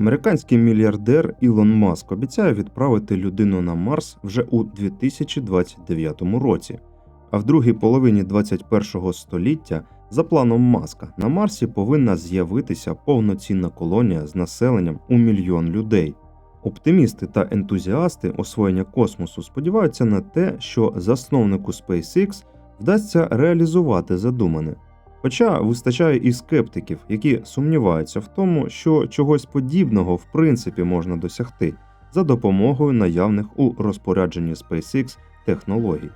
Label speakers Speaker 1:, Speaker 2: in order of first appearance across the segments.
Speaker 1: Американський мільярдер Ілон Маск обіцяє відправити людину на Марс вже у 2029 році. А в другій половині 21 століття, за планом Маска, на Марсі повинна з'явитися повноцінна колонія з населенням у мільйон людей. Оптимісти та ентузіасти освоєння космосу сподіваються на те, що засновнику SpaceX вдасться реалізувати задумане. Хоча вистачає і скептиків, які сумніваються в тому, що чогось подібного в принципі можна досягти за допомогою наявних у розпорядженні SpaceX технологій.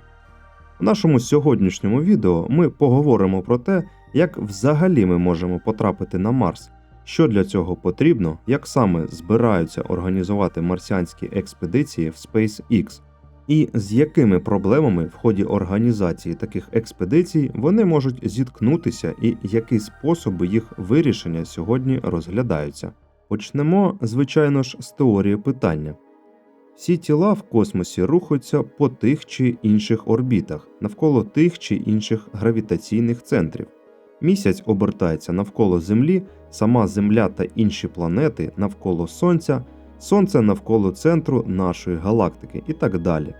Speaker 1: У нашому сьогоднішньому відео ми поговоримо про те, як взагалі ми можемо потрапити на Марс, що для цього потрібно, як саме збираються організувати марсіанські експедиції в SpaceX, і з якими проблемами в ході організації таких експедицій вони можуть зіткнутися, і які способи їх вирішення сьогодні розглядаються. Почнемо, звичайно ж, з теорії питання. Всі тіла в космосі рухаються по тих чи інших орбітах, навколо тих чи інших гравітаційних центрів. Місяць обертається навколо Землі, сама Земля та інші планети навколо Сонця, Сонце навколо центру нашої галактики і так далі.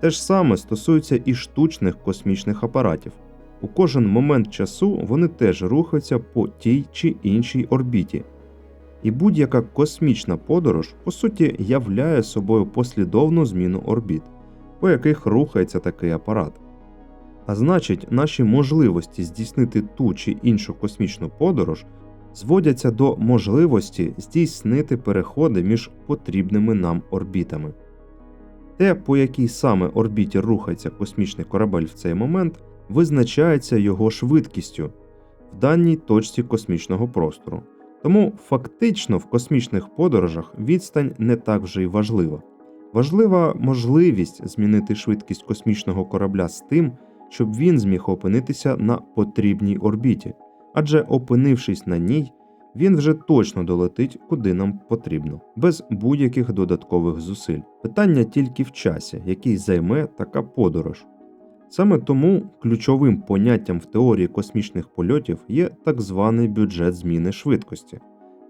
Speaker 1: Те ж саме стосується і штучних космічних апаратів. У кожен момент часу вони теж рухаються по тій чи іншій орбіті. І будь-яка космічна подорож, по суті, являє собою послідовну зміну орбіт, по яких рухається такий апарат. А значить, наші можливості здійснити ту чи іншу космічну подорож зводяться до можливості здійснити переходи між потрібними нам орбітами. Те, по якій саме орбіті рухається космічний корабель в цей момент, визначається його швидкістю в даній точці космічного простору. Тому фактично в космічних подорожах відстань не так вже й важлива. Важлива можливість змінити швидкість космічного корабля з тим, щоб він зміг опинитися на потрібній орбіті, адже опинившись на ній, він вже точно долетить куди нам потрібно, без будь-яких додаткових зусиль. Питання тільки в часі, який займе така подорож. Саме тому ключовим поняттям в теорії космічних польотів є так званий бюджет зміни швидкості.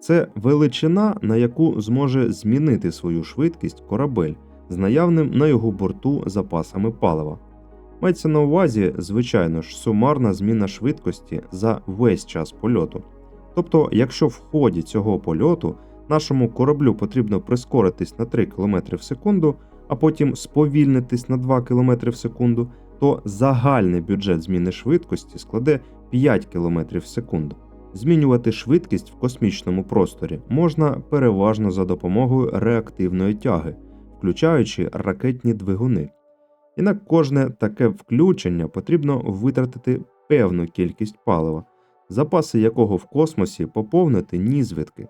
Speaker 1: Це величина, на яку зможе змінити свою швидкість корабель з наявним на його борту запасами палива. Мається на увазі, звичайно ж, сумарна зміна швидкості за весь час польоту. Тобто, якщо в ході цього польоту нашому кораблю потрібно прискоритись на 3 км в секунду, а потім сповільнитись на 2 км в секунду, то загальний бюджет зміни швидкості складе 5 км в секунду. Змінювати швидкість в космічному просторі можна переважно за допомогою реактивної тяги, включаючи ракетні двигуни. І на кожне таке включення потрібно витратити певну кількість палива, запаси якого в космосі поповнити нізвідки.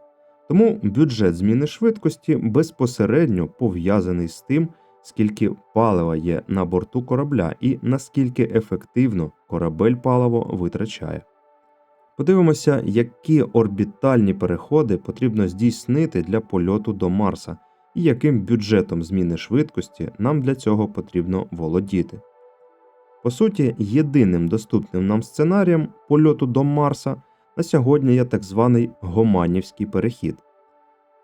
Speaker 1: Тому бюджет зміни швидкості безпосередньо пов'язаний з тим, скільки палива є на борту корабля і наскільки ефективно корабель паливо витрачає. Подивимося, які орбітальні переходи потрібно здійснити для польоту до Марса і яким бюджетом зміни швидкості нам для цього потрібно володіти. По суті, єдиним доступним нам сценарієм польоту до Марса на сьогодні є так званий Гоманівський перехід.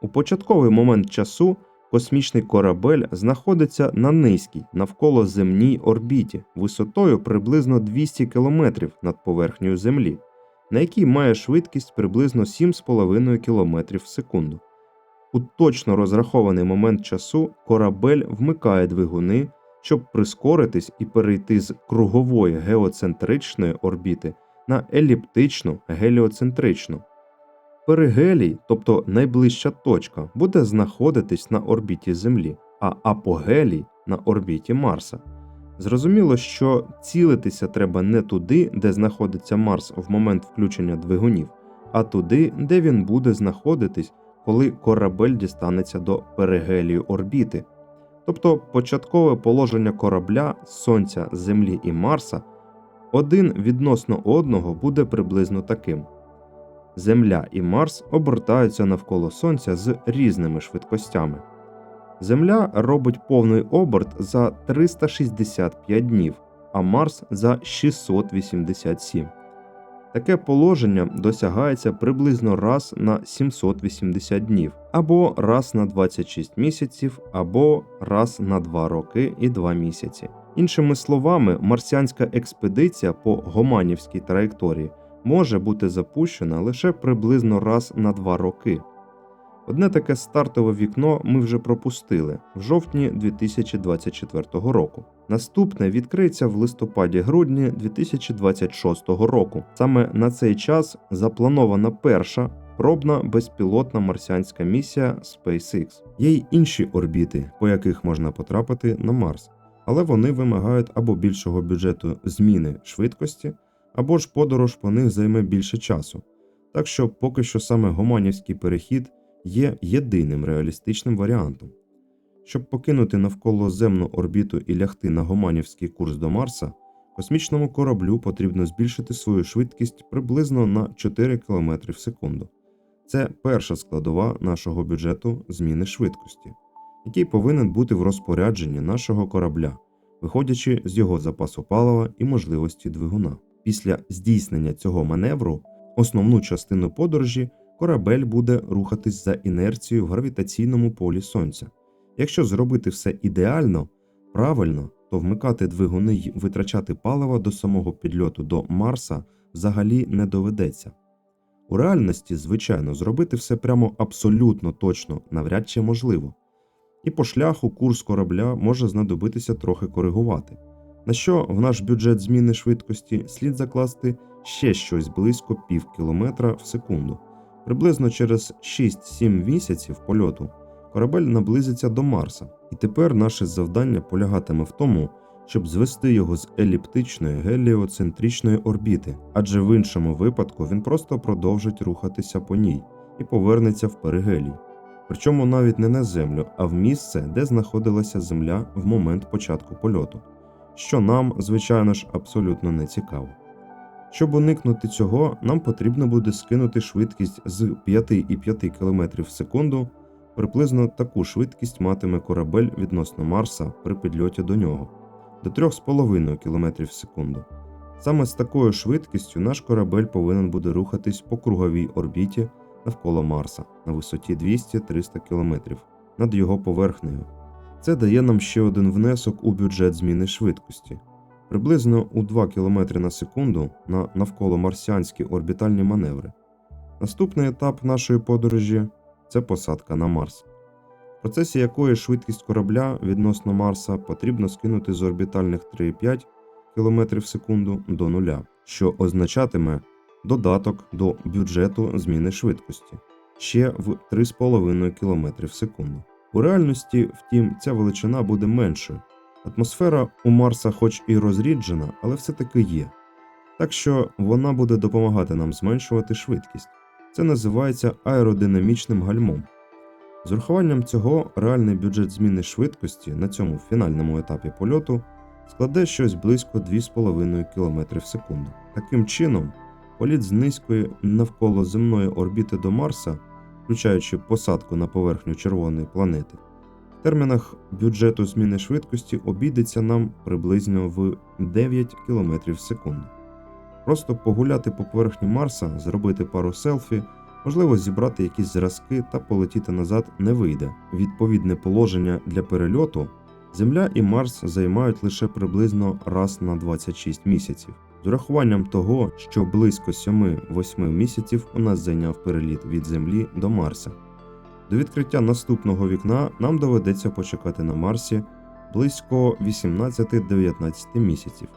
Speaker 1: У початковий момент часу космічний корабель знаходиться на низькій навколо земній орбіті висотою приблизно 200 км над поверхнею Землі, на якій має швидкість приблизно 7,5 км в секунду. У точно розрахований момент часу корабель вмикає двигуни, щоб прискоритись і перейти з кругової геоцентричної орбіти на еліптичну геліоцентричну. Перигелій, тобто найближча точка, буде знаходитись на орбіті Землі, а апогелій на орбіті Марса. Зрозуміло, що цілитися треба не туди, де знаходиться Марс в момент включення двигунів, а туди, де він буде знаходитись, коли корабель дістанеться до перигелію орбіти. Тобто початкове положення корабля, Сонця, Землі і Марса один відносно одного буде приблизно таким. Земля і Марс обертаються навколо Сонця з різними швидкостями. Земля робить повний оберт за 365 днів, а Марс за 687. Таке положення досягається приблизно раз на 780 днів, або раз на 26 місяців, або раз на 2 роки і 2 місяці. Іншими словами, марсіанська експедиція по Гоманівській траєкторії може бути запущена лише приблизно раз на 2 роки. Одне таке стартове вікно ми вже пропустили в жовтні 2024 року. Наступне відкриється в листопаді-грудні 2026 року. Саме на цей час запланована перша пробна безпілотна марсіанська місія SpaceX. Є й інші орбіти, по яких можна потрапити на Марс, але вони вимагають або більшого бюджету зміни швидкості, або ж подорож по них займе більше часу. Так що поки що саме гоманівський перехід є єдиним реалістичним варіантом. Щоб покинути навколоземну орбіту і лягти на гоманівський курс до Марса, космічному кораблю потрібно збільшити свою швидкість приблизно на 4 км в секунду. Це перша складова нашого бюджету зміни швидкості, який повинен бути в розпорядженні нашого корабля, виходячи з його запасу палива і можливості двигуна. Після здійснення цього маневру основну частину подорожі корабель буде рухатись за інерцією в гравітаційному полі Сонця. Якщо зробити все ідеально, правильно, то вмикати двигуни й витрачати паливо до самого підльоту до Марса взагалі не доведеться. У реальності, звичайно, зробити все прямо абсолютно точно навряд чи можливо, і по шляху курс корабля може знадобитися трохи коригувати, на що в наш бюджет зміни швидкості слід закласти ще щось близько пів кілометра в секунду. Приблизно через 6-7 місяців польоту корабель наблизиться до Марса, і тепер наше завдання полягатиме в тому, щоб звести його з еліптичної геліоцентричної орбіти, адже в іншому випадку він просто продовжить рухатися по ній і повернеться в перигелій. Причому навіть не на Землю, а в місце, де знаходилася Земля в момент початку польоту, що нам, звичайно ж, абсолютно не цікаво. Щоб уникнути цього, нам потрібно буде скинути швидкість з 5,5 км в секунду. Приблизно таку швидкість матиме корабель відносно Марса при підльоті до нього до 3,5 км в секунду. Саме з такою швидкістю наш корабель повинен буде рухатись по круговій орбіті навколо Марса на висоті 200-300 км над його поверхнею. Це дає нам ще один внесок у бюджет зміни швидкості приблизно у 2 км на секунду на навколомарсіанські орбітальні маневри. Наступний етап нашої подорожі це посадка на Марс, в процесі якої швидкість корабля відносно Марса потрібно скинути з орбітальних 3,5 км в секунду до нуля, що означатиме додаток до бюджету зміни швидкості ще в 3,5 км в секунду. У реальності, втім, ця величина буде меншою. Атмосфера у Марса, хоч і розріджена, але все-таки є. Так що вона буде допомагати нам зменшувати швидкість. Це називається аеродинамічним гальмом. З урахуванням цього реальний бюджет зміни швидкості на цьому фінальному етапі польоту складе щось близько 2,5 км в секунду. Таким чином, політ з низької навколоземної орбіти до Марса, включаючи посадку на поверхню червоної планети, в термінах бюджету зміни швидкості обійдеться нам приблизно в 9 км в секунду. Просто погуляти по поверхні Марса, зробити пару селфі, можливо, зібрати якісь зразки та полетіти назад не вийде. Відповідне положення для перельоту Земля і Марс займають лише приблизно раз на 26 місяців, з урахуванням того, що близько 7-8 місяців у нас зайняв переліт від Землі до Марса. До відкриття наступного вікна нам доведеться почекати на Марсі близько 18-19 місяців,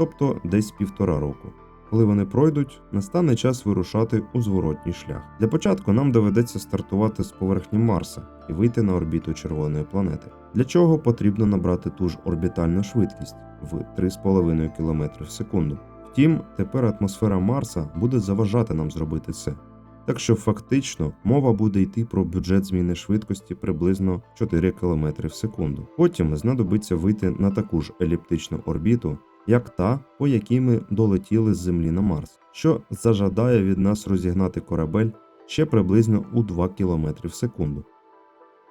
Speaker 1: тобто десь півтора року. Коли вони пройдуть, настане час вирушати у зворотній шлях. Для початку нам доведеться стартувати з поверхні Марса і вийти на орбіту червоної планети. Для чого потрібно набрати ту ж орбітальну швидкість в 3,5 км в секунду. Втім, тепер атмосфера Марса буде заважати нам зробити це. Так що фактично мова буде йти про бюджет зміни швидкості приблизно 4 км в секунду. Потім знадобиться вийти на таку ж еліптичну орбіту, як та, по якій ми долетіли з Землі на Марс, що зажадає від нас розігнати корабель ще приблизно у 2 км в секунду.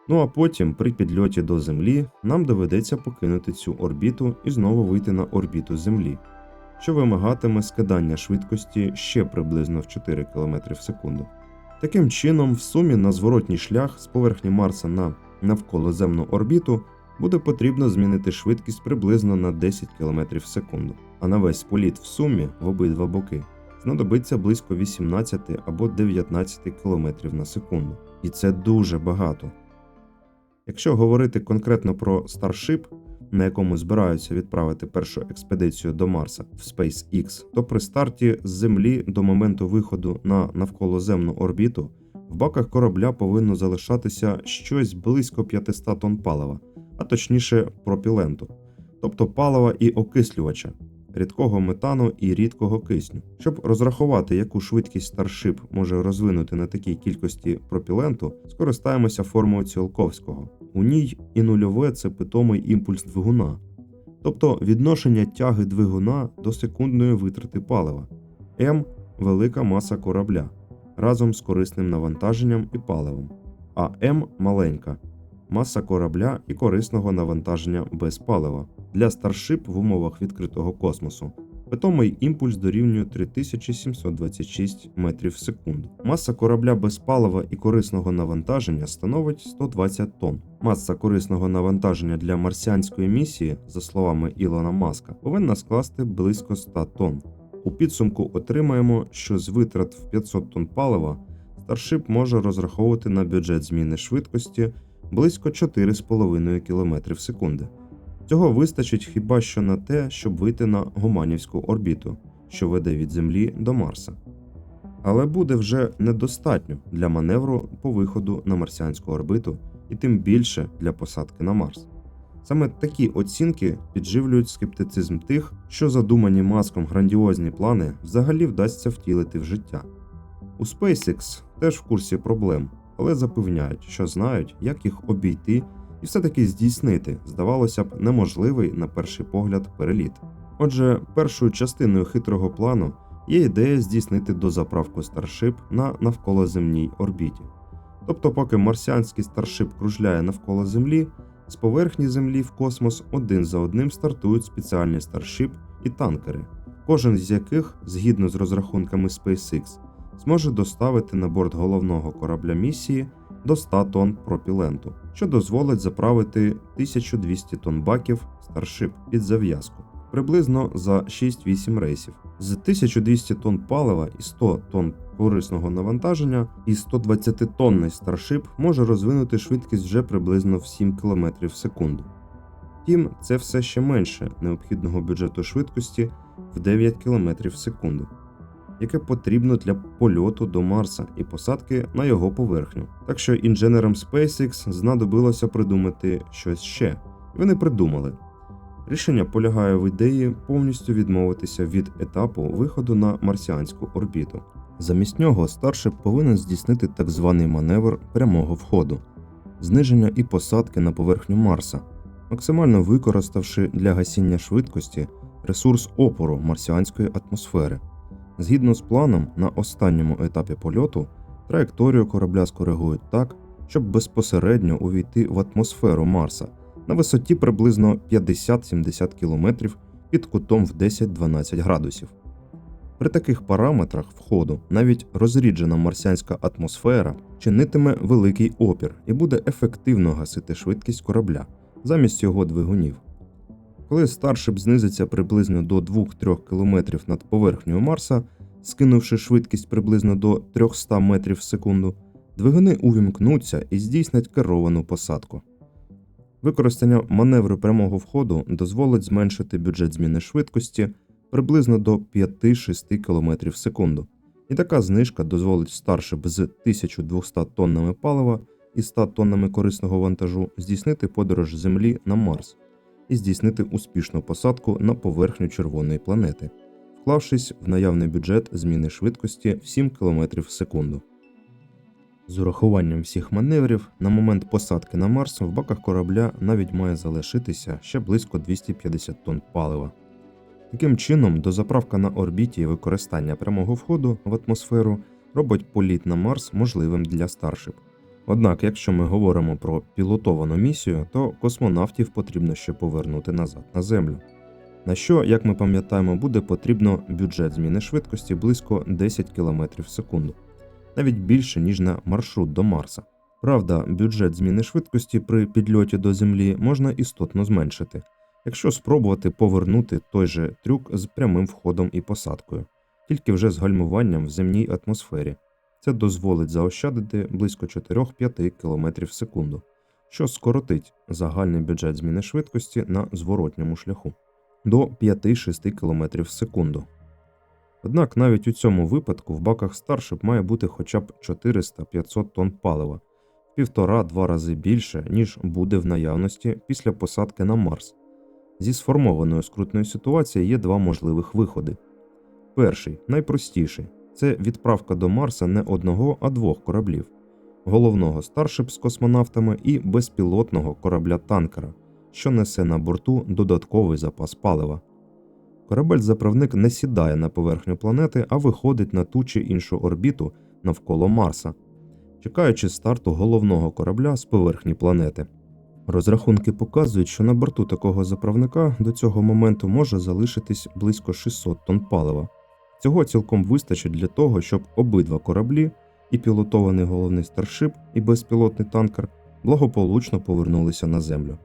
Speaker 1: Ну а потім, при підльоті до Землі, нам доведеться покинути цю орбіту і знову вийти на орбіту Землі. що вимагатиме скидання швидкості ще приблизно в 4 км в секунду. Таким чином, в сумі на зворотній шлях з поверхні Марса на навколоземну орбіту буде потрібно змінити швидкість приблизно на 10 км в секунду, а на весь політ в сумі в обидва боки знадобиться близько 18 або 19 км на секунду. І це дуже багато. Якщо говорити конкретно про Starship, на якому збираються відправити першу експедицію до Марса в SpaceX, то при старті з Землі до моменту виходу на навколоземну орбіту в баках корабля повинно залишатися щось близько 500 тонн палива, а точніше пропіленту, тобто палива і окислювача, рідкого метану і рідкого кисню. Щоб розрахувати, яку швидкість Starship може розвинути на такій кількості пропіленту, скористаємося формулою Ціолковського. У ній і нульове це питомий імпульс двигуна, тобто відношення тяги двигуна до секундної витрати палива, М велика маса корабля разом з корисним навантаженням і паливом, а М маленька маса корабля і корисного навантаження без палива. Для Starship в умовах відкритого космосу питомий імпульс дорівнює 3726 метрів в секунду. Маса корабля без палива і корисного навантаження становить 120 тонн. Маса корисного навантаження для марсіанської місії, за словами Ілона Маска, повинна скласти близько 100 тонн. У підсумку отримаємо, що з витрат в 500 тонн палива Starship може розраховувати на бюджет зміни швидкості близько 4,5 км в секунду. Цього вистачить хіба що на те, щоб вийти на гуманівську орбіту, що веде від Землі до Марса. Але буде вже недостатньо для маневру по виходу на марсіанську орбиту і тим більше для посадки на Марс. Саме такі оцінки підживлюють скептицизм тих, що задумані маском грандіозні плани взагалі вдасться втілити в життя. У SpaceX теж в курсі проблем, але запевняють, що знають, як їх обійти і все-таки здійснити, здавалося б, неможливий на перший погляд переліт. Отже, першою частиною хитрого плану є ідея здійснити дозаправку Starship на навколоземній орбіті. Тобто, поки марсіанський Starship кружляє навколо Землі, з поверхні Землі в космос один за одним стартують спеціальні Starship і танкери, кожен з яких, згідно з розрахунками SpaceX, зможе доставити на борт головного корабля місії до 100 тонн пропіленту, що дозволить заправити 1200 тонн баків Starship під зав'язку, приблизно за 6-8 рейсів. З 1200 тонн палива і 100 тонн корисного навантаження, і 120-тонний Starship може розвинути швидкість вже приблизно в 7 км в секунду. Втім, це все ще менше необхідного бюджету швидкості в 9 км в секунду яке потрібно для польоту до Марса і посадки на його поверхню. Так що інженерам SpaceX знадобилося придумати щось ще, і вони придумали. Рішення полягає в ідеї повністю відмовитися від етапу виходу на марсіанську орбіту. Замість нього Starship повинен здійснити так званий маневр прямого входу, зниження і посадки на поверхню Марса, максимально використавши для гасіння швидкості ресурс опору марсіанської атмосфери. Згідно з планом, на останньому етапі польоту траєкторію корабля скоригують так, щоб безпосередньо увійти в атмосферу Марса на висоті приблизно 50-70 км під кутом в 10-12 градусів. При таких параметрах входу навіть розріджена марсіанська атмосфера чинитиме великий опір і буде ефективно гасити швидкість корабля замість його двигунів. Коли Старшип знизиться приблизно до 2-3 км над поверхнею Марса, скинувши швидкість приблизно до 300 метрів в секунду, двигуни увімкнуться і здійснять керовану посадку. Використання маневру прямого входу дозволить зменшити бюджет зміни швидкості приблизно до 5-6 км в секунду, і така знижка дозволить Starship з 1200 тоннами палива і 100 тоннами корисного вантажу здійснити подорож Землі на Марс і здійснити успішну посадку на поверхню червоної планети, вклавшись в наявний бюджет зміни швидкості в 7 км в секунду. З урахуванням всіх маневрів на момент посадки на Марс в баках корабля навіть має залишитися ще близько 250 тонн палива. Таким чином, дозаправка на орбіті і використання прямого входу в атмосферу робить політ на Марс можливим для Starship. Однак, якщо ми говоримо про пілотовану місію, то космонавтів потрібно ще повернути назад на Землю. На що, як ми пам'ятаємо, буде потрібно бюджет зміни швидкості близько 10 км в секунду, навіть більше, ніж на маршрут до Марса. Правда, бюджет зміни швидкості при підльоті до Землі можна істотно зменшити, якщо спробувати повернути той же трюк з прямим входом і посадкою, тільки вже з гальмуванням в земній атмосфері. Це дозволить заощадити близько 4-5 км в секунду, що скоротить загальний бюджет зміни швидкості на зворотньому шляху до 5-6 км в секунду. Однак навіть у цьому випадку в баках Starship має бути хоча б 400-500 тонн палива, в півтора-два рази більше, ніж буде в наявності після посадки на Марс. Зі сформованої скрутної ситуації є два можливих виходи. Перший, найпростіший, це відправка до Марса не одного, а двох кораблів: головного Starship з космонавтами і безпілотного корабля танкера, що несе на борту додатковий запас палива. Корабель-заправник не сідає на поверхню планети, а виходить на ту чи іншу орбіту навколо Марса, чекаючи старту головного корабля з поверхні планети. Розрахунки показують, що на борту такого заправника до цього моменту може залишитись близько 600 тонн палива. Цього цілком вистачить для того, щоб обидва кораблі, і пілотований головний старшип, і безпілотний танкер, благополучно повернулися на землю.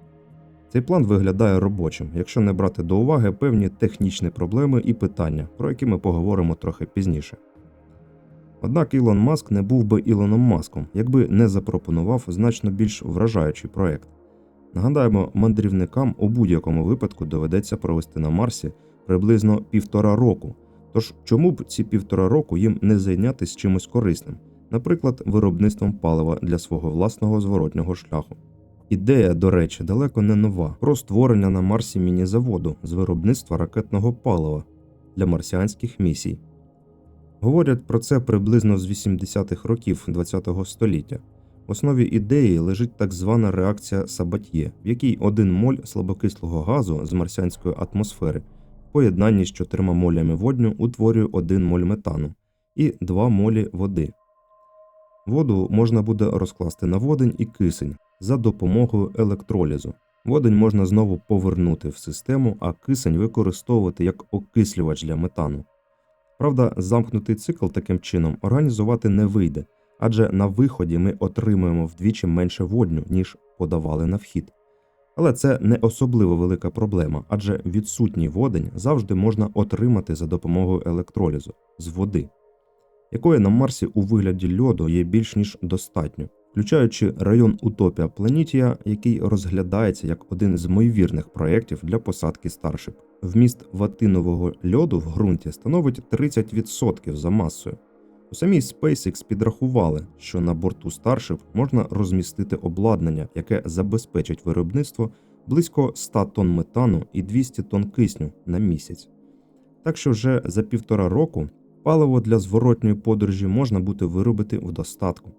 Speaker 1: Цей план виглядає робочим, якщо не брати до уваги певні технічні проблеми і питання, про які ми поговоримо трохи пізніше. Однак Ілон Маск не був би Ілоном Маском, якби не запропонував значно більш вражаючий проект. Нагадаємо, мандрівникам у будь-якому випадку доведеться провести на Марсі приблизно півтора року. Тож чому б ці півтора року їм не зайнятися чимось корисним, наприклад, виробництвом палива для свого власного зворотнього шляху. Ідея, до речі, далеко не нова про створення на Марсі міні-заводу з виробництва ракетного палива для марсіанських місій. Говорять про це приблизно з 80-х років ХХ століття. В основі ідеї лежить так звана реакція Сабатьє, в якій один моль слабокислого газу з марсіанської атмосфери поєднанні з чотирма молями водню утворює один моль метану і два молі води. Воду можна буде розкласти на водень і кисень за допомогою електролізу. Водень можна знову повернути в систему, а кисень використовувати як окислювач для метану. Правда, замкнутий цикл таким чином організувати не вийде, адже на виході ми отримуємо вдвічі менше водню, ніж подавали на вхід. Але це не особливо велика проблема, адже відсутній водень завжди можна отримати за допомогою електролізу з води, якої на Марсі у вигляді льоду є більш ніж достатньо, включаючи район Утопія Планітія, який розглядається як один з ймовірних проєктів для посадки Starship. Вміст ватинового льоду в ґрунті становить 30% за масою. У самій SpaceX підрахували, що на борту Starship можна розмістити обладнання, яке забезпечить виробництво близько 100 тонн метану і 200 тонн кисню на місяць. Так що вже за півтора року паливо для зворотньої подорожі можна буде виробити в достатку.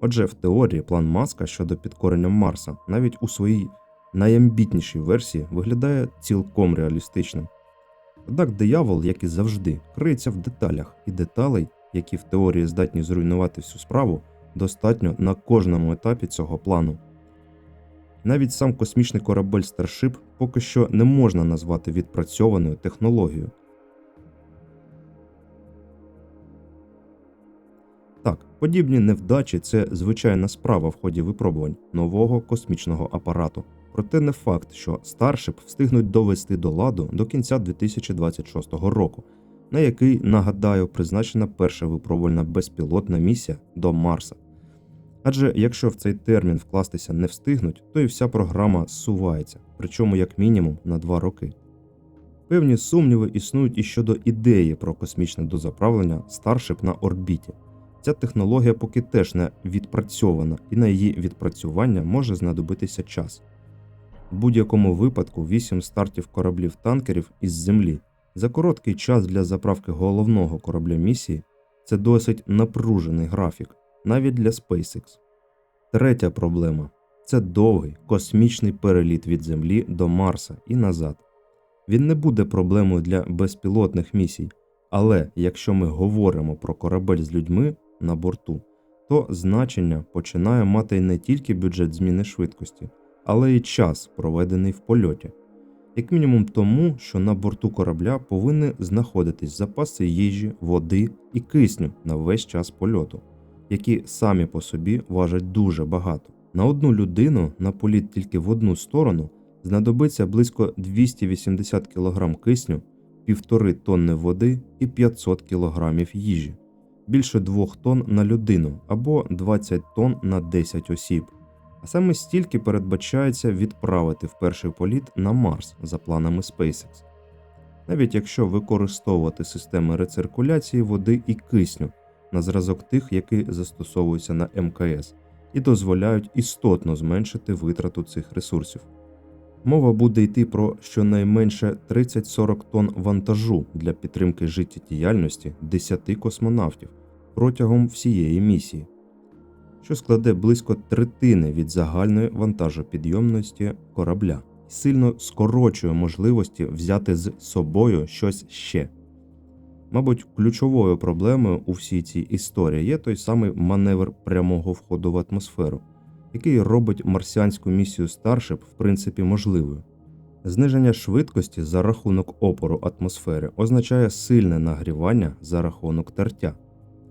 Speaker 1: Отже, в теорії план Маска щодо підкорення Марса навіть у своїй найамбітнішій версії виглядає цілком реалістичним. Однак диявол, як і завжди, криється в деталях, і деталей, які в теорії здатні зруйнувати всю справу, достатньо на кожному етапі цього плану. Навіть сам космічний корабель Starship поки що не можна назвати відпрацьованою технологією. Так, подібні невдачі це звичайна справа в ході випробувань нового космічного апарату. Проте не факт, що Starship встигнуть довести до ладу до кінця 2026 року, на який, нагадаю, призначена перша випробувальна безпілотна місія до Марса. Адже якщо в цей термін вкластися не встигнуть, то і вся програма зсувається, причому як мінімум на два роки. Певні сумніви існують і щодо ідеї про космічне дозаправлення Starship на орбіті. Ця технологія поки теж не відпрацьована, і на її відпрацювання може знадобитися час. В будь-якому випадку 8 стартів кораблів танкерів із землі за короткий час для заправки головного корабля місії це досить напружений графік, навіть для SpaceX. Третя проблема це довгий космічний переліт від Землі до Марса і назад. Він не буде проблемою для безпілотних місій, але якщо ми говоримо про корабель з людьми на борту, то значення починає мати не тільки бюджет зміни швидкості, але й час, проведений в польоті. Як мінімум тому, що на борту корабля повинні знаходитись запаси їжі, води і кисню на весь час польоту, які самі по собі важать дуже багато. На одну людину на політ тільки в одну сторону знадобиться близько 280 кг кисню, півтори тонни води і 500 кг їжі, більше 2 тонн на людину або 20 тонн на 10 осіб. А саме стільки передбачається відправити в перший політ на Марс за планами SpaceX. Навіть якщо використовувати системи рециркуляції води і кисню на зразок тих, які застосовуються на МКС, і дозволяють істотно зменшити витрату цих ресурсів. Мова буде йти про щонайменше 30-40 тонн вантажу для підтримки життєдіяльності 10 космонавтів протягом всієї місії, що складе близько третини від загальної вантажопідйомності корабля і сильно скорочує можливості взяти з собою щось ще. Мабуть, ключовою проблемою у всій цій історії є той самий маневр прямого входу в атмосферу, який робить марсіанську місію Starship в принципі можливою. Зниження швидкості за рахунок опору атмосфери означає сильне нагрівання за рахунок тертя,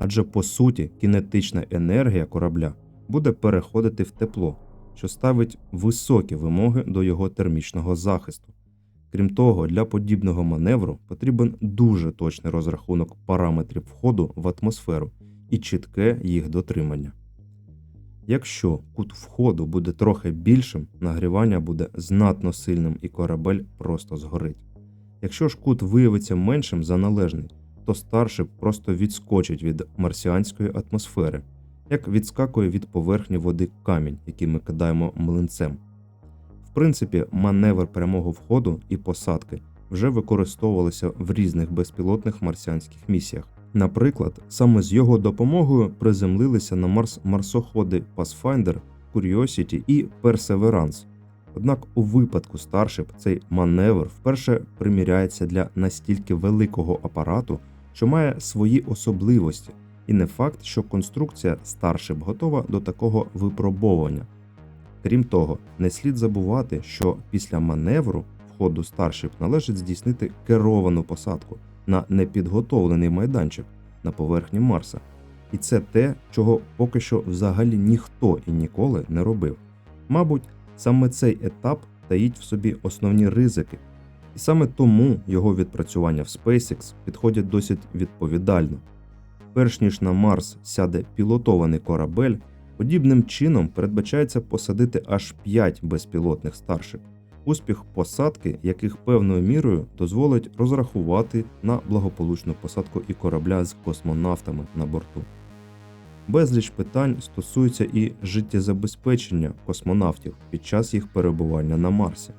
Speaker 1: адже по суті кінетична енергія корабля буде переходити в тепло, що ставить високі вимоги до його термічного захисту. Крім того, для подібного маневру потрібен дуже точний розрахунок параметрів входу в атмосферу і чітке їх дотримання. Якщо кут входу буде трохи більшим, нагрівання буде знатно сильним і корабель просто згорить. Якщо ж кут виявиться меншим за належний, то старший просто відскочить від марсіанської атмосфери, як відскакує від поверхні води камінь, який ми кидаємо млинцем. В принципі, маневр прямого входу і посадки вже використовувалися в різних безпілотних марсіанських місіях. Наприклад, саме з його допомогою приземлилися на Марс марсоходи Pathfinder, Curiosity і Perseverance. Однак у випадку Starship цей маневр вперше приміряється для настільки великого апарату, що має свої особливості, і не факт, що конструкція Starship готова до такого випробовування. Крім того, не слід забувати, що після маневру входу Starship належить здійснити керовану посадку на непідготовлений майданчик на поверхні Марса. І це те, чого поки що взагалі ніхто і ніколи не робив. Мабуть, саме цей етап таїть в собі основні ризики, і саме тому його відпрацювання в SpaceX підходять досить відповідально. Перш ніж на Марс сяде пілотований корабель, подібним чином передбачається посадити аж 5 безпілотних старших, успіх посадки, яких певною мірою дозволить розрахувати на благополучну посадку і корабля з космонавтами на борту. Безліч питань стосуються і життєзабезпечення космонавтів під час їх перебування на Марсі,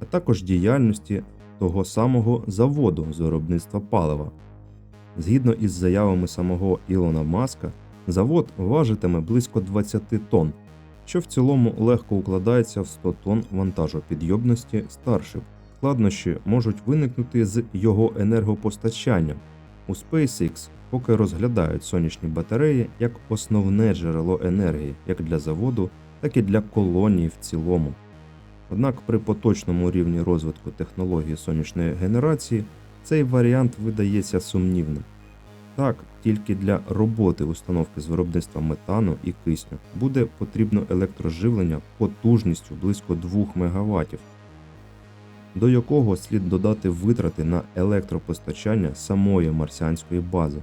Speaker 1: а також діяльності того самого заводу з виробництва палива. Згідно із заявами самого Ілона Маска, завод важитиме близько 20 тонн, що в цілому легко укладається в 100 тонн вантажопідйомності старших. Складнощі можуть виникнути з його енергопостачанням. У SpaceX поки розглядають сонячні батареї як основне джерело енергії як для заводу, так і для колонії в цілому. Однак при поточному рівні розвитку технології сонячної генерації цей варіант видається сумнівним. Так, тільки для роботи установки з виробництва метану і кисню буде потрібно електроживлення потужністю близько 2 МВт, до якого слід додати витрати на електропостачання самої марсіанської бази.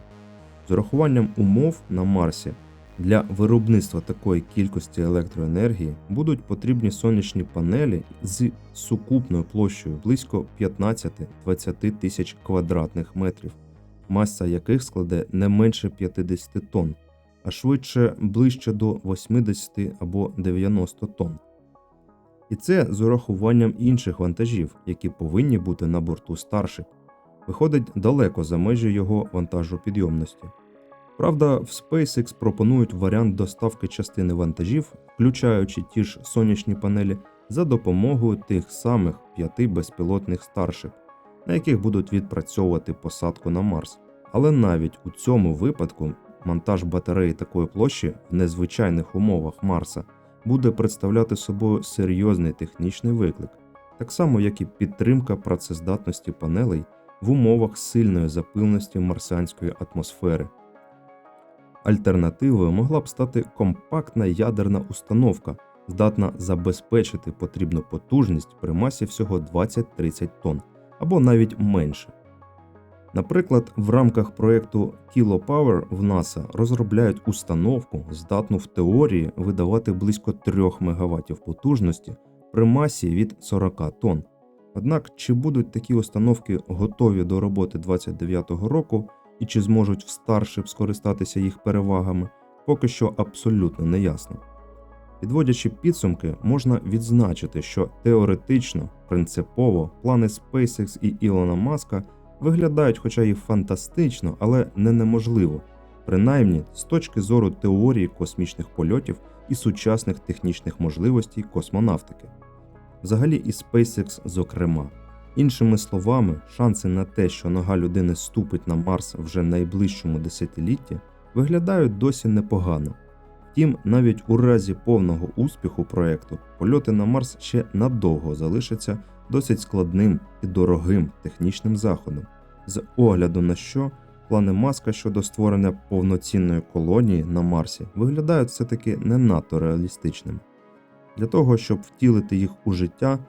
Speaker 1: З урахуванням умов на Марсі для виробництва такої кількості електроенергії будуть потрібні сонячні панелі з сукупною площею близько 15-20 тисяч квадратних метрів, маса яких складе не менше 50 тонн, а швидше ближче до 80 або 90 тонн. І це з урахуванням інших вантажів, які повинні бути на борту Starship, виходить далеко за межі його вантажопідйомності. Правда, в SpaceX пропонують варіант доставки частини вантажів, включаючи ті ж сонячні панелі, за допомогою тих самих п'яти безпілотних старших, на яких будуть відпрацьовувати посадку на Марс. Але навіть у цьому випадку монтаж батареї такої площі в незвичайних умовах Марса буде представляти собою серйозний технічний виклик, так само як і підтримка працездатності панелей в умовах сильної запилності марсіанської атмосфери. Альтернативою могла б стати компактна ядерна установка, здатна забезпечити потрібну потужність при масі всього 20-30 тонн або навіть менше. Наприклад, в рамках проєкту KiloPower в НАСА розробляють установку, здатну в теорії видавати близько 3 МВт потужності при масі від 40 тонн. Однак, чи будуть такі установки готові до роботи 29-го року і чи зможуть в старшип скористатися їх перевагами, поки що абсолютно не ясно. Підводячи підсумки, можна відзначити, що теоретично, принципово плани SpaceX і Ілона Маска виглядають, хоча і фантастично, але не неможливо, принаймні з точки зору теорії космічних польотів і сучасних технічних можливостей космонавтики. Взагалі і SpaceX зокрема. Іншими словами, шанси на те, що нога людини ступить на Марс вже найближчому десятилітті, виглядають досі непогано. Втім, навіть у разі повного успіху проекту польоти на Марс ще надовго залишаться досить складним і дорогим технічним заходом, з огляду на що плани Маска щодо створення повноцінної колонії на Марсі виглядають все-таки не надто реалістичними. Для того, щоб втілити їх у життя,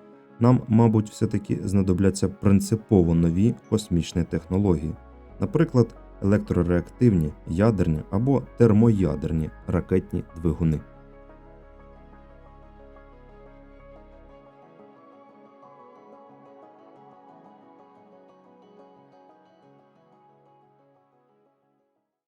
Speaker 1: нам, мабуть, все-таки знадобляться принципово нові космічні технології, наприклад, електрореактивні, ядерні або термоядерні ракетні двигуни.